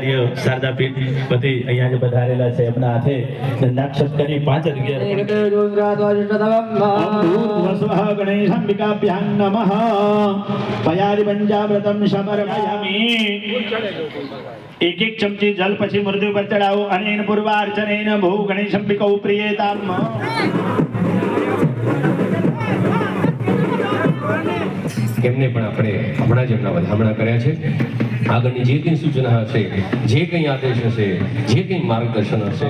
શંકરાચાર્ય શારદાપીઠ બધી અહીંયા જે પધારેલા છે એમના હાથે દંડાક્ષર પાંચ વસ્વઃ ગણેશાંબિકાભ્યાં નમઃ પયારી પંચામૃતમ સમર્પયામિ એક એક ચમચી જલ પછી મૃત્યુ પર ચડાવો અને પૂર્વાર્ચને ભૂ ગણેશંબિકૌ પ્રિયેતામ એમને પણ આપણે હમણાં જ એમના વધામણા કર્યા છે. આગળની જે કંઈ સૂચના હશે જે કંઈ આદેશ હશે જે કંઈ માર્ગદર્શન હશે.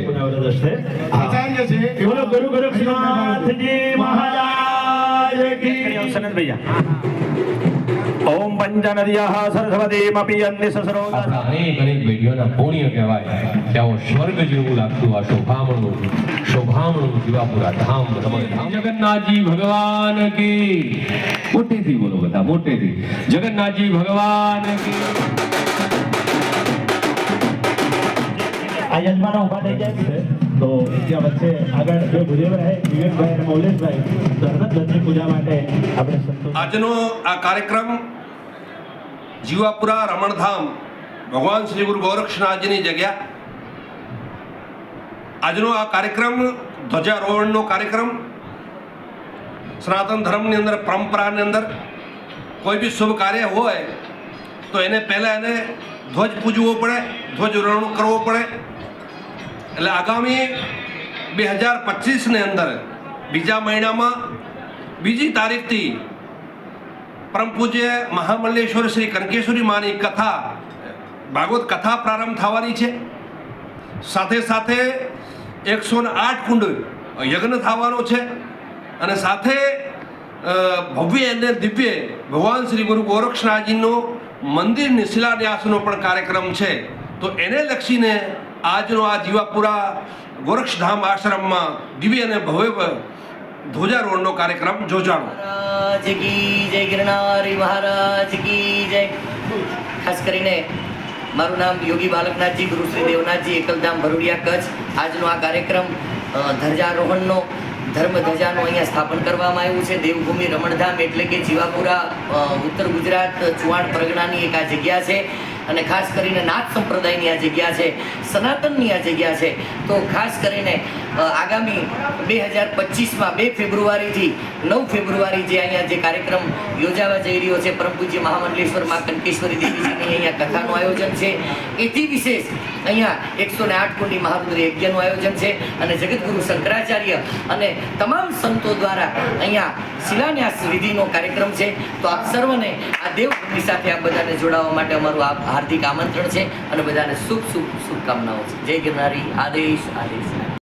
આચાર્ય છે બોલો ગુરુ ગોરખનાથજી મહારાજ પંચનદિયઃ સરસ્વતીમપી અન્ય સસરોદા અનેક અનેક પેઢીઓના પુણ્ય કહેવાય કે સ્વર્ગ જેવું લાગતું આ શોભામણું શોભામણું જીવાપુરા ધામ જગન્નાથજી ભગવાન કી. મોટેથી બોલો બધા મોટેથી. જગન્નાથજી ભગવાન કી. આ યજમાનો ઊભા થઈ જાય છે. તો ત્યાં વચ્ચે આગળ જે ભુદેવરાય વિવેકભાઈ અને મૌલેશભાઈ ધર્મ પૂજા માટે આપણે આજનો આ કાર્યક્રમ જીવાપુરા રમણધામ. ભગવાન શ્રી ગુરુ ગોરક્ષનાથજીની જગ્યા. આજનો આ કાર્યક્રમ, ધ્વજારોહણનો કાર્યક્રમ, સનાતન ધર્મની અંદર, પરંપરાની અંદર, કોઈ બી શુભ કાર્ય હોય, તો એને પહેલાં એને ધ્વજ પૂજવો પડે ધ્વજરોહણ કરવો પડે. એટલે આગામી બે હજાર પચીસની અંદર, બીજા મહિનામાં, બીજી તારીખથી પરમ પૂજ્ય મહામલ્લેશ્વર શ્રી કનકેશ્વરી માની કથા, ભાગવત કથા પ્રારંભ થવાની છે. સાથે સાથે એકસો ને આઠ કુંડ યજ્ઞ થવાનો છે. અને સાથે ભવ્ય અને દિવ્ય ભગવાન શ્રી ગુરુ ગોરક્ષનાથજીનો મંદિરની શિલાન્યાસનો પણ કાર્યક્રમ છે. તો એને લક્ષીને આજનો આ જીવાપુરા ગોરક્ષધામ આશ્રમમાં દિવ્ય અને ભવ્ય ધ્વજારોહણનો કાર્યક્રમ યોજાણો જય ગિરનારી મહારાજ કી જય. ખાસ કરીને મારું નામ યોગી બાલકનાથજી, ગુરુ શ્રી દેવનાથજી, એકલધામ ભરૂડિયા કચ્છ. આજનો આ કાર્યક્રમ ધ્વજારોહણનો, ધર્મ ધ્વજાનું અહીંયા સ્થાપન કરવામાં આવ્યું છે. દેવભૂમિ રમણધામ એટલે કે જીવાપુરા ઉત્તર ગુજરાત, ચુવાણ પરગણાની એક આ જગ્યા છે. અને ખાસ કરીને નાથ સંપ્રદાયની આ જગ્યા છે, સનાતનની આ જગ્યા છે. તો ખાસ કરીને આગામી બે હજાર પચીસમાં બે ફેબ્રુઆરીથી નવ ફેબ્રુઆરી જે અહીંયા જે કાર્યક્રમ યોજાવા જઈ રહ્યો છે, પરમ પૂજ્ય મહામંડલેશ્વરમાં કંટેશ્વરી દેવીજીની અહીંયા કથાનું આયોજન છે. એથી વિશેષ અહીંયા એકસો ને આઠ કુંડી મહારુદ્ર યજ્ઞનું આયોજન છે અને જગતગુરુ શંકરાચાર્ય અને તમામ સંતો દ્વારા અહીંયા શિલાન્યાસ વિધિનો કાર્યક્રમ છે. તો આપ સર્વને આ દેવભૂમિ સાથે આ બધાને જોડાવા માટે અમારું આ હાર્દિક આમંત્રણ છે અને બધાને શુભ શુભ શુભકામનાઓ છે. જય ગિરનારી. આદેશ આદેશ.